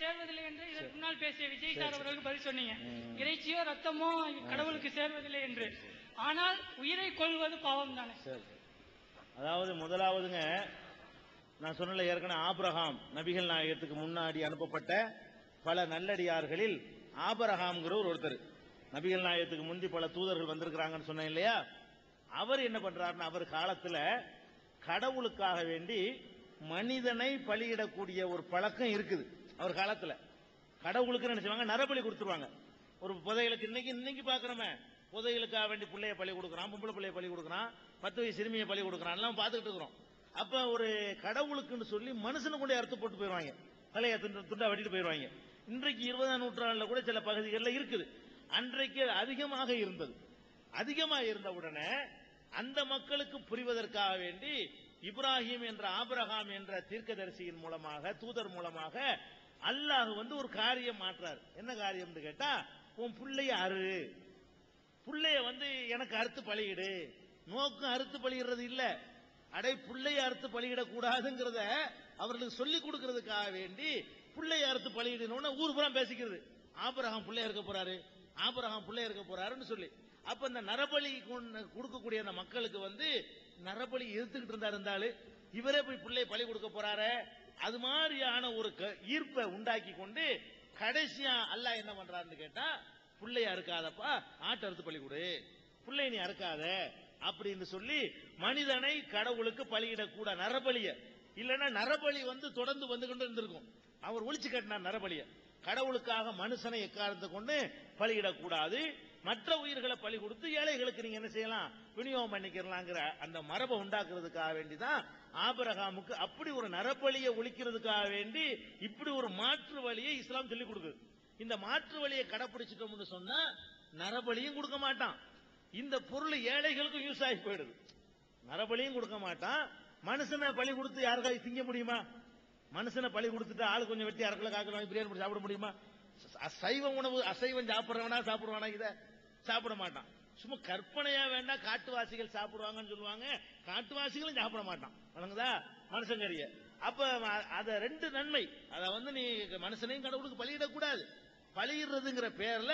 சேர்வதில்லை என்று இதற்கு முன்னால் பேசிய விஜய் சார் அவர்களுக்கு பதில் சொன்னீங்க. இறைச்சியோ ரத்தமோ கடவுளுக்கு சேர்வதில்லை என்று. ஆனால் உயிரை கொள்வது பாவம் தானே அதாவது முதலாவதுங்க நான் சொன்னல ஏற்கனவே ஆபிரகாம் நபிகள் நாயகத்துக்கு முன்னாடி அனுப்பப்பட்ட பல நல்லடியார்களில் ஆபிரகாம்ங்கிற ஒரு ஒருத்தர். நபிகள் நாயகத்துக்கு முந்தி பல தூதர்கள் வந்திருக்கிறாங்கன்னு சொன்னேன் இல்லையா? அவர் என்ன பண்றாருன்னா அவர் காலத்துல கடவுளுக்காக வேண்டி மனிதனை பலியிடக்கூடிய ஒரு பழக்கம் இருக்குது. அவர் காலத்துல. கடவுளுக்கு நினைச்சுவாங்க நரபலி கொடுத்துருவாங்க. ஒரு புதையலுக்கு இன்னைக்கு இன்னைக்கு பாக்குறோமே. புதையலுக்காக வேண்டி பிள்ளைய பழி கொடுக்குறான் பொம்பளை பிள்ளைய பழி கொடுக்குறான் பத்து வயசு சிறுமியை பழி கொடுக்குறான் எல்லாம் பார்த்துக்கிட்டு இருக்கிறோம். அப்ப ஒரு கடவுளுக்குன்னு சொல்லி மனுஷனு கொண்டு அறுத்து போட்டு போயிடுவாங்க. தலையை துண்டு துண்டா வெட்டிட்டு போயிடுவாங்க. இன்றைக்கு இருபதாம் நூற்றாண்டுல கூட சில பகுதிகளில் இருக்குது. அன்றைக்கு அதிகமாக இருந்தது. அதிகமாக இருந்த உடனே அந்த மக்களுக்கு புரிவதற்காக வேண்டி இப்ராஹிம் என்ற ஆபிரகாம் என்ற தீர்க்கதரிசியின் மூலமாக தூதர் மூலமாக அல்லாஹ் வந்து ஒரு காரியம் மாற்றார். என்ன காரியம்னு கேட்டா உன் பிள்ளைய அரு பிள்ளைய வந்து எனக்கு அறுத்து பழகிடு நோக்கம் அறுத்து பலியிடுறது இல்ல. அடை பிள்ளைய அறுத்து பழியிடக்கூடாதுங்கிறத அவர்களுக்கு சொல்லிக் கொடுக்கறதுக்காக வேண்டி பிள்ளைய அறுத்து பலியிடணும்னு ஊர் பூரா பேசிக்கிறது. ஆபரகம் பிள்ளைய இருக்க போறாரு. ஆபரகம் பிள்ளைய இருக்க போறாருன்னு சொல்லி. அப்ப இந்த நரபலி கொடுக்கக்கூடிய அந்த மக்களுக்கு வந்து நரபலி எதிர்த்துக்கிட்டு இருந்தா இருந்தாலும் இவரே போய் பிள்ளை பழி கொடுக்க போறாரு. அது மாதிரியான ஒரு க- ஈர்ப்பை உண்டாக்கி கொண்டு கடைசியா அல்லாஹ் என்ன பண்றாருன்னு கேட்டா புள்ளைய அறுக்காதப்பா ஆட்டை அறுத்து பலி கொடு பிள்ளை நீ அறுக்காத அப்படின்னு சொல்லி மனிதனை கடவுளுக்கு பலியிடக்கூட நரபலிய. இல்லைன்னா நரபலி வந்து தொடர்ந்து வந்து கொண்டு இருந்திருக்கும். அவர் ஒழிச்சு கட்டினார் நரபலிய. கடவுளுக்காக மனுஷனை எக்காரத்தை கொண்டு பலியிடக்கூடாது. மற்ற உயிர்களை பலி கொடுத்து ஏழைகளுக்கு நீங்க என்ன செய்யலாம்? விநியோகம் பண்ணிக்கிறலாங்கிற அந்த மரபை உண்டாக்குறதுக்காக வேண்டிதான் ஆபரகாமுக்கு அப்படி ஒரு நரபலியை ஒழிக்கிறதுக்காக வேண்டி இப்படி ஒரு மாற்று வழியை இஸ்லாம் சொல்லிக் கொடுக்குது. இந்த மாற்று வழியை கடைபிடிச்சிட்டோம்னு சொன்னா நரபலியும் கொடுக்க மாட்டான். இந்த பொருள் ஏழைகளுக்கும் யூஸ் ஆகி போயிடுது. நரபலியும் கொடுக்க மாட்டான். மனுஷனை பலி கொடுத்து யாருக்காவது திங்க முடியுமா? மனுஷனை பலி கொடுத்துட்டு ஆள் கொஞ்சம் வெட்டி அரைக்கல காக்கலாம் பிரியாணி சாப்பிட முடியுமா? அசைவ உணவு அசைவம் சாப்பிடுறவனா சாப்பிடுவானா இத? சாப்பிட மாட்டான். சும்மா கற்பனையா வேண்டாம் காட்டுவாசிகள் சாப்பிடுவாங்கன்னு சொல்லுவாங்க. காட்டுவாசிகளும் சாப்பிட மாட்டான். வணங்குதா? மனுஷங்கரிய அப்ப அத ரெண்டு நன்மை. அத வந்து நீ மனுஷனையும் கடவுளுக்கு பலியிடக்கூடாது. பலியிடுறதுங்கிற பேர்ல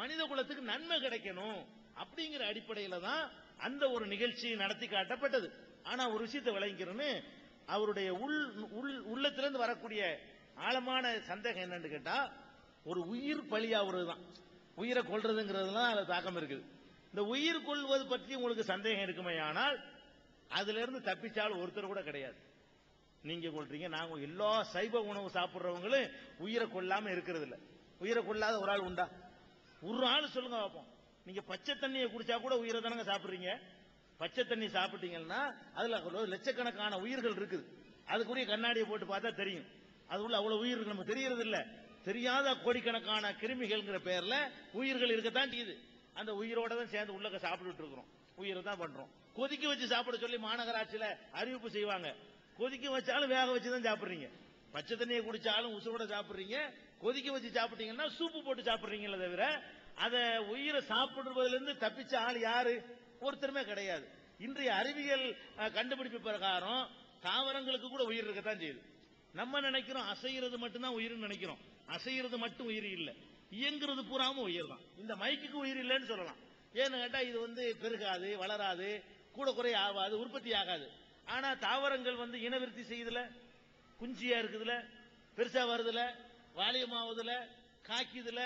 மனித குலத்துக்கு நன்மை கிடைக்கணும் அப்படிங்கிற அடிப்படையில தான் அந்த ஒரு நிகழ்ச்சி நடத்தி காட்டப்பட்டது. ஆனா ஒரு விஷயத்தை விளங்கிக்கிறேன்னு அவருடைய உள் உள் உள்ளத்திலிருந்து வரக்கூடிய ஆழமான சந்தேகம் என்னன்னு கேட்டா ஒரு உயிர் பலியாகிறது தான் உயிரை கொள்றதுங்கிறதுலாம் அதுல தாக்கம் இருக்குது. இந்த உயிர் கொள்வது பற்றி உங்களுக்கு சந்தேகம் இருக்குமே ஆனால் அதுல இருந்து தப்பிச்சாலும் ஒருத்தர் கூட கிடையாது. நீங்க கொள்றீங்க நாங்க எல்லா சைவ உணவு சாப்பிடுறவங்களும் உயிரை கொல்லாம இருக்கிறது இல்ல உயிரை கொள்ளாத ஒரு ஆள் உண்டா? ஒரு ஆள் சொல்லுங்க பார்ப்போம் நீங்க பச்சை தண்ணியை குடிச்சா கூட உயிரை தானங்க சாப்பிடுறீங்க? பச்சை தண்ணி சாப்பிட்டீங்கன்னா அதுல லட்சக்கணக்கான உயிர்கள் இருக்குது. அதுக்குரிய கண்ணாடியை போட்டு பார்த்தா தெரியும். அது உள்ள அவ்வளவு உயிர் நம்ம நமக்கு தெரியறது இல்ல தெரியாத கோடிக்கணக்கான கிருமிகள்ங்கிற பேர்ல உயிர்கள் இருக்கத்தான் செய்யுது. அந்த உயிரோட தான் சேர்ந்து உள்ளக்க சாப்பிட்டுட்டு இருக்கிறோம். உயிரை தான் பண்றோம். கொதிக்க வச்சு சாப்பிட சொல்லி மாநகராட்சியில அறிவிப்பு செய்வாங்க. கொதிக்க வச்சாலும் வேக வச்சு தான் சாப்பிடுறீங்க. பச்சை தண்ணியை குடிச்சாலும் உசுரோட சாப்பிடுறீங்க. கொதிக்க வச்சு சாப்பிட்டீங்கன்னா சூப்பு போட்டு சாப்பிடுறீங்களே தவிர அதை உயிரை சாப்பிடுறதுல இருந்து தப்பிச்ச ஆள் யாரு? ஒருத்தருமே கிடையாது. இன்றைய அறிவியல் கண்டுபிடிப்பு பிரகாரம் தாவரங்களுக்கு கூட உயிர் இருக்கத்தான் செய்யுது. நம்ம நினைக்கிறோம் அசைகிறது மட்டும்தான் உயிர்னு நினைக்கிறோம். அசைகிறது மட்டும் உயிர் இல்லை. இயங்குறது பூராவும் உயிர் தான். இந்த மைக்குக்கு உயிர் இல்லைன்னு சொல்லலாம். ஏன்னு கேட்டா இது வந்து பெருகாது வளராது கூட குறைய ஆகாது உற்பத்தி ஆகாது. ஆனா தாவரங்கள் வந்து இனவிருத்தி செய்யுதுல குஞ்சியா இருக்குதுல பெருசா வருதுல வாலியமாவதுல காய்க்குதுல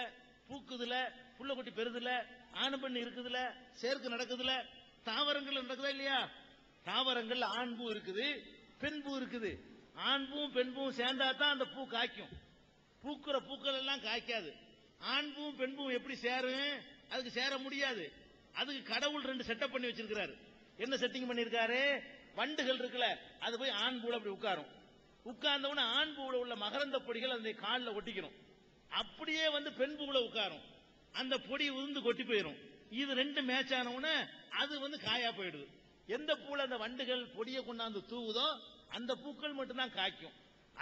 பூக்குதுல புள்ளக்குட்டி பெறுதுல ஆணு பெண் இருக்குதுல சேர்க்கு நடக்குதுல தாவரங்கள் நடக்குதா இல்லையா? தாவரங்கள்ல ஆண் பூ இருக்குது பெண் பூ இருக்குது. ஆண் பூவும் பெண் பூவும் சேர்ந்தா தான் அந்த பூ காய்க்கும். பூக்குற பூக்கள் எல்லாம் காய்க்காது. ஆண்பும் பெண்பும் எப்படி சேரும்? அதுக்கு சேர முடியாது. அதுக்கு கடவுள் ரெண்டு செட்டப் பண்ணி வச்சிருக்கிறாரு. என்ன செட்டிங் பண்ணிருக்காரு? வண்டுகள் இருக்குல்ல அது போய் ஆண் பூல அப்படி உட்காரும். உட்கார்ந்தவன ஆண் பூல உள்ள மகரந்த பொடிகள் அந்த காலில் ஒட்டிக்கணும். அப்படியே வந்து பெண் பூல உட்காரும். அந்த பொடி உதிர்ந்து கொட்டி போயிடும் இது ரெண்டு மேட்ச் ஆனவுடனே அது வந்து காயா போயிடுது. எந்த பூல அந்த வண்டுகள் பொடியை கொண்டாந்து தூவுதோ அந்த பூக்கள் மட்டும்தான் காய்க்கும்.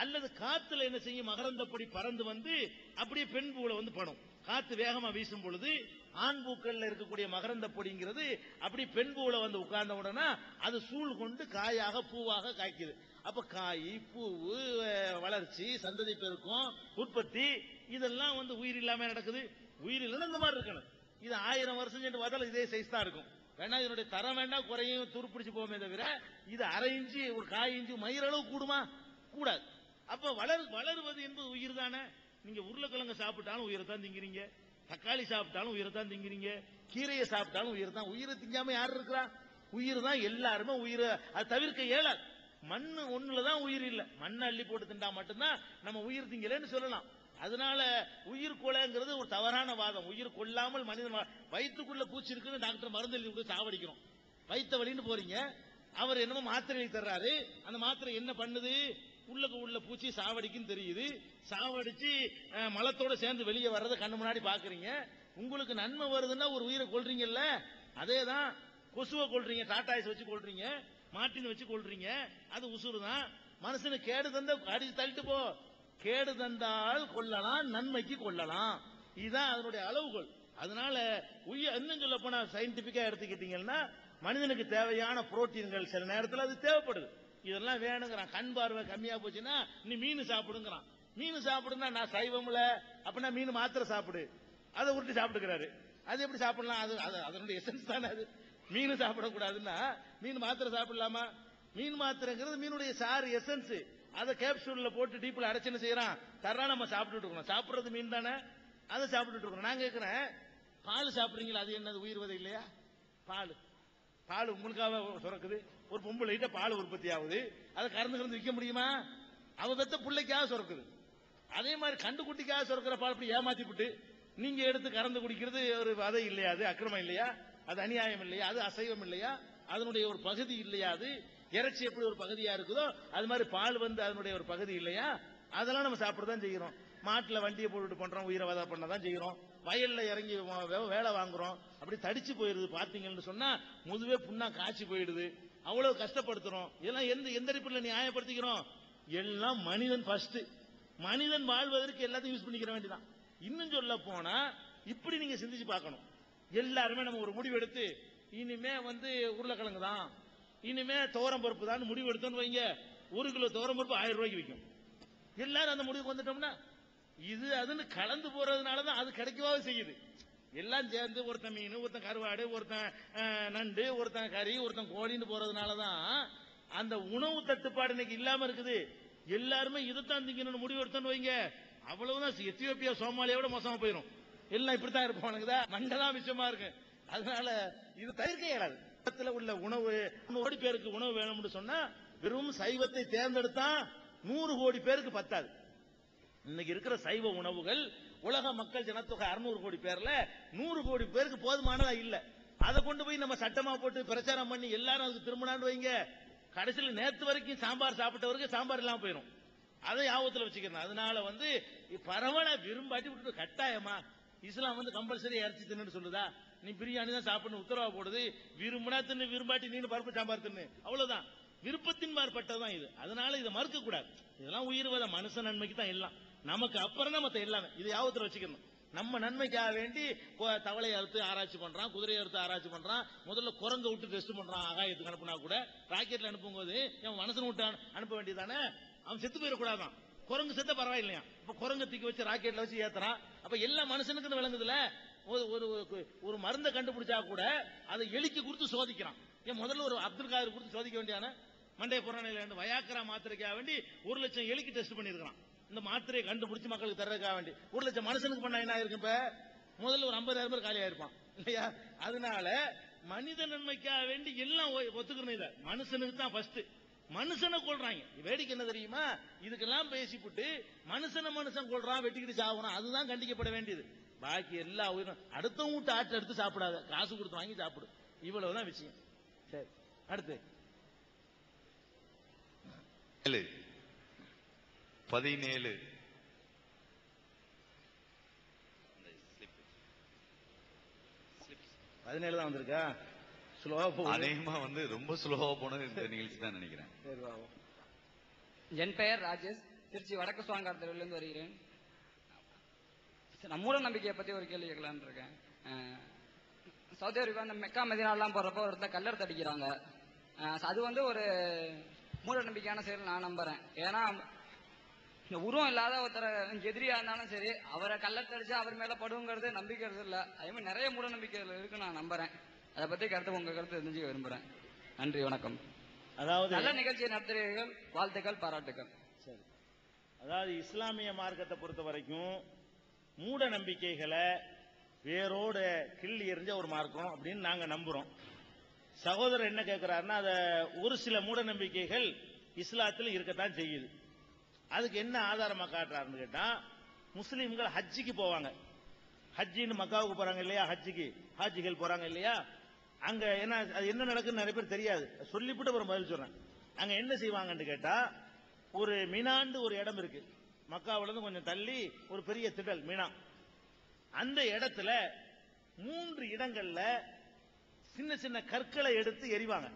அல்லது காத்துல என்ன செய்யும்? மகரந்த பொடி பறந்து வந்து அப்படியே பெண் பூவுல வந்து படும். காத்து வேகமா வீசும் பொழுது ஆண் பூக்கள்ல இருக்கக்கூடிய மகரந்த பொடிங்கிறது அப்படி பெண் பூவுல வந்து உட்கார்ந்த உடனே அது சூழ் கொண்டு காயாக பூவாக காய்க்குது. அப்ப காய் பூவு வளர்ச்சி சந்ததி பெருக்கம் உற்பத்தி இதெல்லாம் வந்து உயிர் இல்லாம நடக்குது. உயிர் இல்லைன்னா இந்த மாதிரி இருக்கணும். இது ஆயிரம் வருஷம் சென்று வந்தாலும் இதே சைஸ் தான் இருக்கும். வேணா இதனுடைய தரம் வேண்டாம் குறையும் துருப்பிடிச்சு போமே தவிர இது அரை இஞ்சி ஒரு காய் இஞ்சி மயிரளவு கூடுமா? கூடாது. அப்ப வளர் வளருவது என்பது உயிர் தானே? நீங்க உருளைக்கிழங்கு சாப்பிட்டாலும் உயிரை தான் திங்கிறீங்க. தக்காளி சாப்பிட்டாலும் உயிரை தான் திங்கிறீங்க. கீரையை சாப்பிட்டாலும் உயிர் தான். உயிரை திங்காம யார் இருக்கிறா? உயிர் தான் எல்லாருமே உயிரை. அது தவிர்க்க இயலாது. மண்ணு ஒண்ணுல தான் உயிர் இல்ல. மண்ணை அள்ளி போட்டு திண்டா மட்டும்தான் நம்ம உயிர் திங்கலன்னு சொல்லலாம். அதனால உயிர் கொலைங்கிறது ஒரு தவறான வாதம். உயிர் கொல்லாமல் மனிதன் வா- பூச்சி இருக்குன்னு டாக்டர் மருந்து எழுதி கொடுத்து சாவடிக்கிறோம். வயிற்ற வலின்னு போறீங்க. அவர் என்னமோ மாத்திரை எழுதி தர்றாரு. அந்த மாத்திரை என்ன பண்ணுது? உள்ளுக்கு உள்ள பூச்சி சாவடிக்குன்னு தெரியுது. சாவடிச்சு மலத்தோட சேர்ந்து வெளியே வர்றதை கண்ணு முன்னாடி பாக்குறீங்க. உங்களுக்கு நன்மை வருதுன்னா ஒரு உயிரை கொள்கிறீங்கள்ல அதே தான் கொசுவை கொள்றீங்க டாட்டாய்ஸ் வச்சு கொள்றீங்க மாட்டின் வச்சு கொள்றீங்க அது உசுறு தான் மனுஷனுக்கு கேடு தந்த அடிச்சு தள்ளிட்டு போ. கேடு தந்தால் கொல்லலாம் நன்மைக்கு கொல்லலாம். இதுதான் அதனுடைய அளவுகோல். அதனால உயிர் இன்னும் சொல்ல போனா சயின்டிபிக்கா எடுத்துக்கிட்டீங்கன்னா மனிதனுக்கு தேவையான புரோட்டீன்கள் சில நேரத்தில் அது தேவைப்படுது. இதெல்லாம் வேணுங்கிறான். கண் பார்வை கம்மியா போச்சுன்னா நீ மீன் சாப்பிடுங்கிறான். மீன் சாப்பிடுனா நான் சைவம்ல அப்படின்னா மீன் மாத்திரை சாப்பிடு. அதை உருட்டி சாப்பிட்டுக்கிறாரு. அது எப்படி சாப்பிடலாம்? அது அது அதனுடைய எசன்ஸ் தானே அது. மீன் சாப்பிடக்கூடாதுன்னா மீன் மாத்திரை சாப்பிடலாமா? மீன் மாத்திரைங்கிறது மீனுடைய சாறு எசன்ஸ் அதை கேப்சூல்ல போட்டு டீப்ல அடைச்சுன்னு செய்யறான். தர்றா நம்ம சாப்பிட்டுட்டு இருக்கோம் சாப்பிடுறது மீன் தானே? அதை சாப்பிட்டுட்டு இருக்கோம் நான் கேட்கிறேன் பால் சாப்பிடுறீங்களா? அது என்னது? உயிர் வதை இல்லையா? பால். பால் உங்களுக்காக சுரக்குது. ஒரு பொம்பளைகிட்ட பால் உற்பத்தி ஆகுது அதை கறந்து கறந்து விற்க முடியுமா? அவ பெத்த பிள்ளைக்காக சுரக்குது. அதே மாதிரி கண்டுக்குட்டிக்காக சுரக்கிற பால் அப்படி ஏமாத்தி விட்டு நீங்க எடுத்து கறந்து குடிக்கிறது ஒரு வதை இல்லையா அது? அக்கிரமம் இல்லையா? அது அநியாயம் இல்லையா? அது அசைவம் இல்லையா? அதனுடைய ஒரு பகுதி இல்லையா அது? இறைச்சி எப்படி ஒரு பகுதியா இருக்குதோ அது மாதிரி பால் வந்து அதனுடைய ஒரு பகுதி இல்லையா? அதெல்லாம் நம்ம சாப்பிட தான் செய்கிறோம். மாட்டுல வண்டியை போட்டுட்டு பண்றோம் உயிரை வதா பண்ண தான் செய்கிறோம். வயல்ல இறங்கி வேலை வாங்குறோம். அப்படி தடிச்சு போயிருது பாத்தீங்கன்னு சொன்னா முதுவே புண்ணா காய்ச்சி போயிடுது. அவ்வளவு கஷ்டப்படுத்துறோம். இதெல்லாம் எந்த எந்த அடிப்படையில் நியாயப்படுத்திக்கிறோம்? எல்லாம் மனிதன் ஃபர்ஸ்ட் மனிதன் வாழ்வதற்கு எல்லாத்தையும் யூஸ் பண்ணிக்கிற வேண்டியதான் இன்னும் சொல்ல போனா இப்படி நீங்க சிந்திச்சு பார்க்கணும். எல்லாருமே நம்ம ஒரு முடிவு எடுத்து இனிமே வந்து உருளைக்கிழங்கு தான். இனிமே தோரம் பருப்பு தான். முடிவு எடுத்தோம்னு வைங்க. ஒரு கிலோ தோரம் பருப்பு ஆயிரம் ரூபாய்க்கு விற்கும் எல்லாரும் அந்த முடிவுக்கு வந்துட்டோம்னா இது அதுன்னு கலந்து போறதுனாலதான் அது கிடைக்கவாவது செய்யுது. எல்லாம் சேர்ந்து ஒருத்தன் மீன் ஒருத்தன் கருவாடு ஒருத்தன் நண்டு ஒருத்தன் கறி ஒருத்தன் கோழின்னு போறதுனால தான் அந்த உணவு தட்டுப்பாடு இன்னைக்கு இல்லாம இருக்குது. எல்லாருமே இதைத்தான் திங்கணும்னு முடிவு எடுத்தோன்னு வைங்க. அவ்வளவுதான் எத்தியோப்பியா சோமாலியாவோட மோசமா போயிடும் எல்லாம் இப்படித்தான் இருப்பானுங்கதா? மண்டலாம் விஷயமா இருக்கு. அதனால இது தவிர்க்க இயலாது உலகத்துல உள்ள உணவு கோடி பேருக்கு உணவு வேணும்னு சொன்னா வெறும் சைவத்தை தேர்ந்தெடுத்தா நூறு கோடி பேருக்கு பத்தாது. இன்னைக்கு இருக்கிற சைவ உணவுகள் உலக மக்கள் ஜனத்தொகை அறுநூறு கோடி பேர்ல நூறு கோடி பேருக்கு போதுமானதா இல்ல. அதை கொண்டு போய் நம்ம சட்டமா போட்டு பிரச்சாரம் பண்ணி எல்லாரும் அதுக்கு திரும்பினான்னு வைங்க. கடைசியில் நேத்து வரைக்கும் சாம்பார் சாப்பிட்டவருக்கு சாம்பார் இல்லாம போயிடும் அதை யாபத்துல வச்சுக்கிறேன். அதனால வந்து பரவாயில்ல விரும்பாட்டி விட்டு கட்டாயமா இஸ்லாம் வந்து கம்பல்சரி இறச்சி தின்னு சொல்லுதா? நீ பிரியாணி தான் சாப்பிடணும் உத்தரவா போடுது. விரும்பினா தின்னு விரும்பாட்டி நீனு பருப்பு சாம்பார் தின்னு. அவ்வளவுதான். விருப்பத்தின் மாறுபட்டதுதான் இது. அதனால இதை மறுக்க கூடாது இதெல்லாம் உயிர்வத மனுஷ நன்மைக்கு தான் எல்லாம். நமக்கு அப்புறம் தான் மத்த எல்லாமே. இது யாபத்துல வச்சுக்கணும்? நம்ம நன்மைக்காக வேண்டி தவளை அறுத்து ஆராய்ச்சி பண்றான் குதிரையை அறுத்து ஆராய்ச்சி பண்றான் முதல்ல குரங்க விட்டு டெஸ்ட் பண்றான் ஆகாயத்துக்கு அனுப்புனா கூட ராக்கெட்ல அனுப்பும்போது என் மனசன் விட்டு அனுப்ப வேண்டியதானே அவன் செத்து போயிடக்கூடாதான். குரங்கு செத்த பரவாயில்லையா? இப்ப குரங்கு தூக்கி வச்சு ராக்கெட்ல வச்சு ஏத்துறான். அப்ப எல்லா மனுஷனுக்கு விளங்குதுல? ஒரு ஒரு ஒரு- ஒரு மருந்தை கண்டுபிடிச்சா கூட அதை எலிக்கு கொடுத்து சோதிக்கிறான். ஏன் முதல்ல ஒரு அப்துல் காதர் கொடுத்து சோதிக்க வேண்டியான மண்டே புறநிலையில இருந்து வயாக்கரா மாத்திரைக்காக வேண்டி ஒரு லட்சம் எலிக்கு டெஸ்ட் பண்ணிருக்கிறான் இந்த மாத்திரையை கண்டுபிடிச்சு மக்களுக்கு தர்றதுக்காக வேண்டி. ஒரு லட்சம் மனுஷனுக்கு பண்ணா என்ன இருக்கு இப்ப? முதல்ல ஒரு ஐம்பதாயிரம் பேர் காலியா இருப்பான் இல்லையா? அதனால மனித நன்மைக்காக வேண்டி எல்லாம் ஒத்துக்கணும் இதை. மனுஷனுக்கு தான் ஃபர்ஸ்ட் மனுஷனை கொள்றாங்க வேடிக்கை என்ன தெரியுமா? இதுக்கெல்லாம் பேசிப்புட்டு மனுஷனை மனுஷன் கொள்றான் வெட்டிக்கிட்டு சாவுறான். அதுதான் கண்டிக்கப்பட வேண்டியது. பாக்கி எல்லா உயிரும் அடுத்த வீட்டு ஆட்டு எடுத்து சாப்பிடாத. காசு கொடுத்து வாங்கி சாப்பிடு. இவ்வளவுதான் விஷயம். சரி அடுத்து. பதினேழு. பதினேழு தான் வந்திருக்கா? ஸ்லோவா போகுது. அநேகமா வந்து ரொம்ப ஸ்லோவா போனது இந்த நிகழ்ச்சி தான் நினைக்கிறேன். என் பெயர் ராஜேஷ். திருச்சி வடக்கு சுவாங்கார் தெருவிலிருந்து வருகிறேன். நான் மூட நம்பிக்கையை பத்தி ஒரு கேள்வி கேட்கலான்னு இருக்கேன். சவுதி அரேபியா அந்த மெக்கா மதினாலாம் போறப்போ ஒருத்தர் கல்லர் தடிக்கிறாங்க அது வந்து ஒரு மூட நம்பிக்கையான செயல் நான் நம்புறேன். ஏன்னா இந்த உருவம் இல்லாத ஒருத்தரை எதிரியா இருந்தாலும் சரி அவரை கள்ளத்தடிச்சு அவர் மேல படுங்கிறது நம்பிக்கிறது இல்ல. அதே மாதிரி நிறைய மூட நம்பிக்கைகள் இருக்கு நான் நம்புறேன். அதை பத்தி கருத்து உங்க கருத்து தெரிஞ்சுக்க விரும்புறேன். நன்றி வணக்கம். அதாவது நல்ல நிகழ்ச்சியை நடத்துகிறீர்கள் வாழ்த்துக்கள் பாராட்டுக்கள். சரி. அதாவது இஸ்லாமிய மார்க்கத்தை பொறுத்த வரைக்கும் மூட நம்பிக்கைகளை வேரோட கிள்ளி எறிஞ்ச ஒரு மார்க்கம் அப்படின்னு நாங்க நம்புறோம். சகோதரர் என்ன கேட்கிறாருன்னா அத ஒரு சில மூட நம்பிக்கைகள் இஸ்லாத்தில் இருக்கத்தான் செய்யுது. அதுக்கு என்ன ஆதாரமா காட்டுறாருன்னு கேட்டா முஸ்லீம்கள் ஹஜ்ஜிக்கு போவாங்க. ஹஜ்ஜின்னு மக்காவுக்கு போறாங்க இல்லையா? ஹஜ்ஜிக்கு ஹாஜிகள் போறாங்க இல்லையா? அங்க என்ன அது என்ன நடக்குன்னு நிறைய பேர் தெரியாது. சொல்லிவிட்டு அப்புறம் பதில் சொல்றேன். அங்க என்ன செய்வாங்கன்னு கேட்டா ஒரு மினாண்டு ஒரு இடம் இருக்கு. மக்காவுல இருந்து கொஞ்சம் தள்ளி ஒரு பெரிய திடல் மீனா. அந்த இடத்துல மூன்று இடங்கள்ல சின்ன சின்ன கற்களை எடுத்து எரிவாங்க